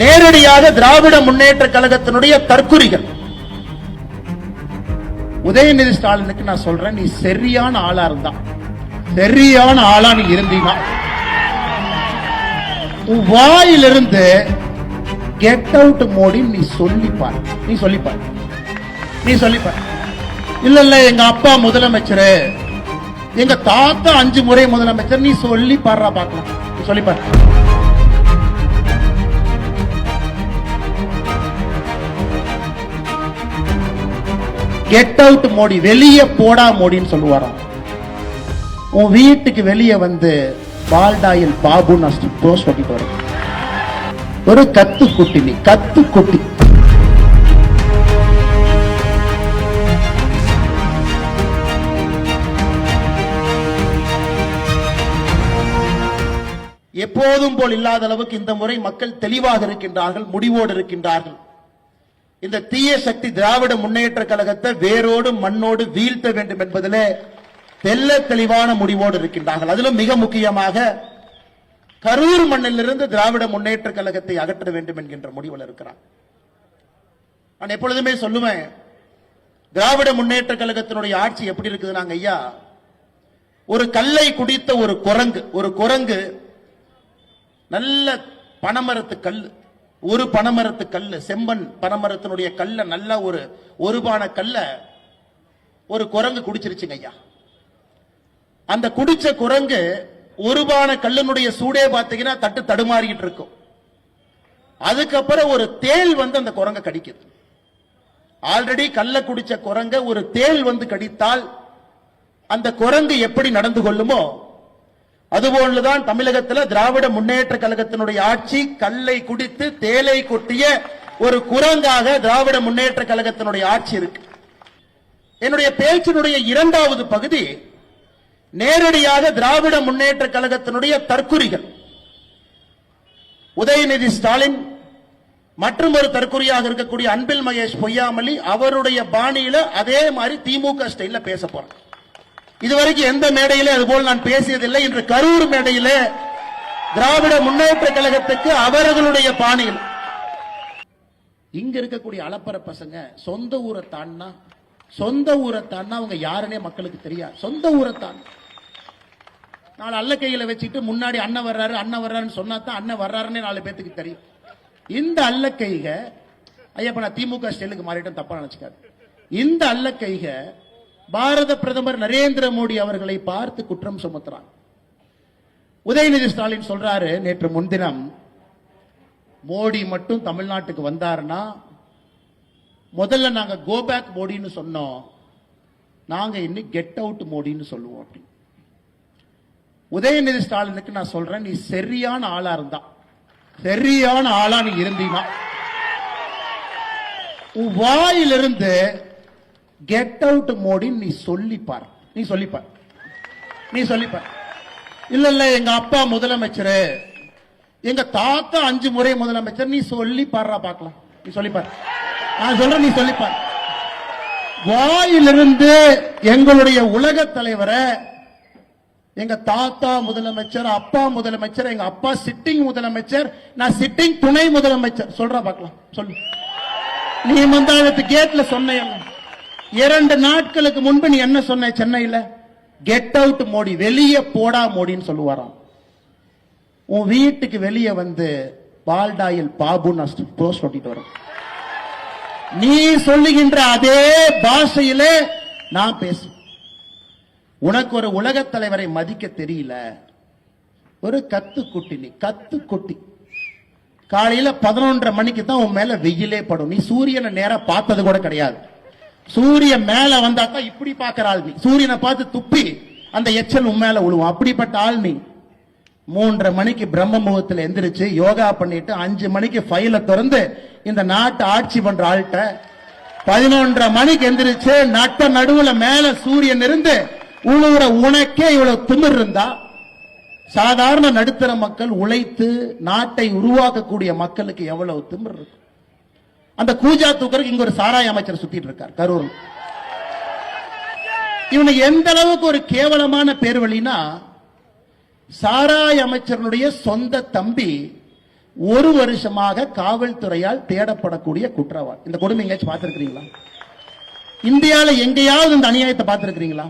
நேரடியாக திராவிட முன்னேற்ற கழகத்தினுடைய தற்குறிகள். உதயநிதி ஸ்டாலினுக்கு நான் சொல்றேன் நீ சரியான ஆளா இருந்தா. சரியான ஆளா நீ இருந்தீனா. உன் வாயிலிருந்து கெட் அவுட் மோடி நீ சொல்லிப்பார். நீ சொல்லிப்பார். நீ சொல்லிப்பார். இல்ல இல்ல எங்க அப்பா முதலமைச்சர் எங்க தாத்தா அஞ்சு முறை முதலமைச்சர் நீ சொல்லி பாடுறா பார்க்கலாம் நீ சொல்லி பாரு கெட் அவுட் மோடி வெளியே போடா மோடின்னு சொல்லுவாராம். உன் வீட்டுக்கு வெளியே வந்து பால்டாயில் பாபு நஷ்டு க்ளோஸ் பண்ணிட்டு வரும் ஒரு கத்து குட்டி நீ கத்து குட்டி. எப்போதும் போல் இல்லாத அளவுக்கு இந்த முறை மக்கள் தெளிவாக இருக்கின்றார்கள் முடிவோடு இருக்கின்றார்கள். இந்த தீய சக்தி திராவிட முன்னேற்ற கழகத்தை வேரோடு மண்ணோடு வீழ்த்த வேண்டும் என்பதிலே தெல்ல தெளிவான முடிவோடு இருக்கின்றார்கள். அதிலும் மிக முக்கியமாக கரூர் மண்ணிலிருந்து திராவிட முன்னேற்ற கழகத்தை அகற்ற வேண்டும் என்கின்ற முடிவில் இருக்கிறார். நான் எப்பொழுதுமே சொல்லுவேன் திராவிட முன்னேற்ற கழகத்தினுடைய ஆட்சி எப்படி இருக்குது நாங்க ஐயா? ஒரு கல்லை குடித்த ஒரு குரங்கு ஒரு குரங்கு நல்ல பனைமரத்து கல் ஒரு பனைமரத்து கல் செம்பன் பனைமரத்தினுடைய கல்ல நல்ல ஒரு ஒரு பான கல்ல ஒரு குரங்கு குடிச்சிருச்சுங்க ஐயா. அந்த குடிச்ச குரங்கு ஒரு பான கல்லினுடைய சூடே பார்த்தீங்கன்னா தட்டு தடுமாறிக்கிட்டு இருக்கும். அதுக்கப்புறம் ஒரு தேள் வந்து அந்த குரங்க கடிக்குது. ஆல்ரெடி கல்ல குடிச்ச குரங்க ஒரு தேள் வந்து கடித்தால் அந்த குரங்கு எப்படி நடந்து கொள்ளுமோ அதுபோன்றுதான் தமிழகத்தில் திராவிட முன்னேற்ற கழகத்தினுடைய ஆட்சி கல்லை குடித்து தேலை கொட்டிய ஒரு குரங்காக திராவிட முன்னேற்ற கழகத்தினுடைய ஆட்சி இருக்கு. என்னுடைய பேச்சினுடைய இரண்டாவது பகுதி நேரடியாக திராவிட முன்னேற்ற கழகத்தினுடைய தற்குறிகள். உதயநிதி ஸ்டாலின் மற்றும் ஒரு தற்குறியாக இருக்கக்கூடிய அன்பில் மகேஷ் பொய்யாமலி அவருடைய பாணியில அதே மாதிரி திமுக ஸ்டைல பேச போறாங்க இதுவரைக்கும் எந்த மேடையிலே அதுபோல் நான் பேசியதில்லை. இன்று கரூர் மேடையிலே திராவிட முன்னேற்ற கழகத்துக்கு அவர்களுடைய பாணியில். இங்க இருக்கக்கூடிய அலப்பற பசங்க சொந்த ஊரை தாண்டா சொந்த ஊரை தாண்டா அவங்க யாருன்னே மக்களுக்கு தெரியாது. சொந்த ஊரை தான். நாலு அல்ல கையில வச்சுட்டு முன்னாடி அண்ணன் வர்றாரு அண்ணன் வர்றாருன்னு சொன்னா தான் அண்ணன் வர்றாருன்னே நாலு பேத்துக்கு தெரியும். இந்த அல்ல கைக ஐயப்ப நான் திமுக ஸ்டைலுக்கு மாறிட்டேன் தப்பா நினைச்சுக்காது. இந்த அல்ல கைக பாரத பிரதமர் நரேந்திர மோடி அவர்களை பார்த்து குற்றம் சுமத்துறாங்க உதயநிதி ஸ்டாலின் சொல்றாரு நேற்று முன்தினம் மோடி மட்டும் தமிழ்நாட்டுக்கு வந்தாருன்னா முதல்ல நாங்க கோபேக் மோடின்னு சொன்னோம். நாங்க இன்னும் கெட் அவுட் மோடின்னு சொல்லுவோம் அப்படின்னு. உதயநிதி ஸ்டாலினுக்கு நான் சொல்றேன் நீ சரியான ஆளா இருந்தா சரியான ஆளா நீ இருந்தீனா உன் வாயிலிருந்து கெட் அவுட் மோடின்னு நீ சொல்லிப்பார். நீ சொல்லிப்பார். நீ சொல்லிப்பார். இல்ல இல்ல எங்க அப்பா முதலமைச்சர். எங்க தாத்தா அஞ்சு முறை முதலமைச்சர். நீ சொல்லி பாடுறா பார்க்கலாம். நீ சொல்லிப்பார். நான் சொல்றேன் நீ சொல்லிப்பார். வாயிலிருந்து எங்களுடைய உலக தலைவரை எங்க தாத்தா முதலமைச்சர் அப்பா முதலமைச்சர் எங்க அப்பா சிட்டிங் முதலமைச்சர் நான் சிட்டிங் துணை முதலமைச்சர். சொல்றா பார்க்கலாம். சொல்லு. நீ மந்தாளத்து கேட்ல சொன்ன இரண்டு நாட்களுக்கு முன்பு நீ என்ன சொன்ன சென்னையில? Get out Modi. வெளியே போடா மோடின்னு சொல்லுவாராம். உன் வீட்டுக்கு வெளியே வந்து பால்டாயில் பாபு நஷ்டு போஸ்ட் ஒட்டிட்டு வரும் நீ சொல்லுகின்ற அதே பாஷையிலே நான் பேசுவேன் உனக்கு ஒரு உலகத் தலைவரை மதிக்க தெரியல. ஒரு கத்து குட்டி நீ கத்து குட்டி காலையில பதினொன்றரை மணிக்கு தான் உன் மேல வெயிலே படும். நீ சூரியனை நேரா பார்த்தது கூட கிடையாது. சூரியன் மேல வந்தாக்கா இப்படி பார்க்கிற ஆள் நீ. சூரியனை பார்த்து துப்பி அந்த எச்சல் உன் மேல விழுவும் அப்படிப்பட்ட ஆள் நீ. மூன்றரை மணிக்கு பிரம்ம முகத்துல எந்திரிச்சு யோகா பண்ணிட்டு அஞ்சு மணிக்கு ஃபைல திறந்து இந்த நாட்டை ஆட்சி பண்ற ஆள்கிட்ட பதினொன்றரை மணிக்கு எந்திரிச்சு நட்ட நடுவுல மேல சூரியன் இருந்து உழுவுற உனக்கே இவ்வளவு திமிர் இருந்தா சாதாரண நடுத்தர மக்கள் உழைத்து நாட்டை உருவாக்கக்கூடிய மக்களுக்கு எவ்வளவு திமிர் இருக்கும்? அந்த கூஜா தூக்கருக்கு இங்க ஒரு சாராய அமைச்சர் சுத்திட்டு இருக்கார் கரூர். இவனுக்கு எந்த அளவுக்கு ஒரு கேவலமான பேர் வழினா சாராய அமைச்சரனுடைய சொந்த தம்பி ஒரு வருஷமாக காவல்துறையால் தேடப்படக்கூடிய குற்றவாளி. இந்த கொடுமை எங்கேயாச்சும் பார்த்திருக்கிறீங்களா? இந்தியால எங்கேயாவது இந்த அநியாயத்தை பார்த்திருக்கிறீங்களா?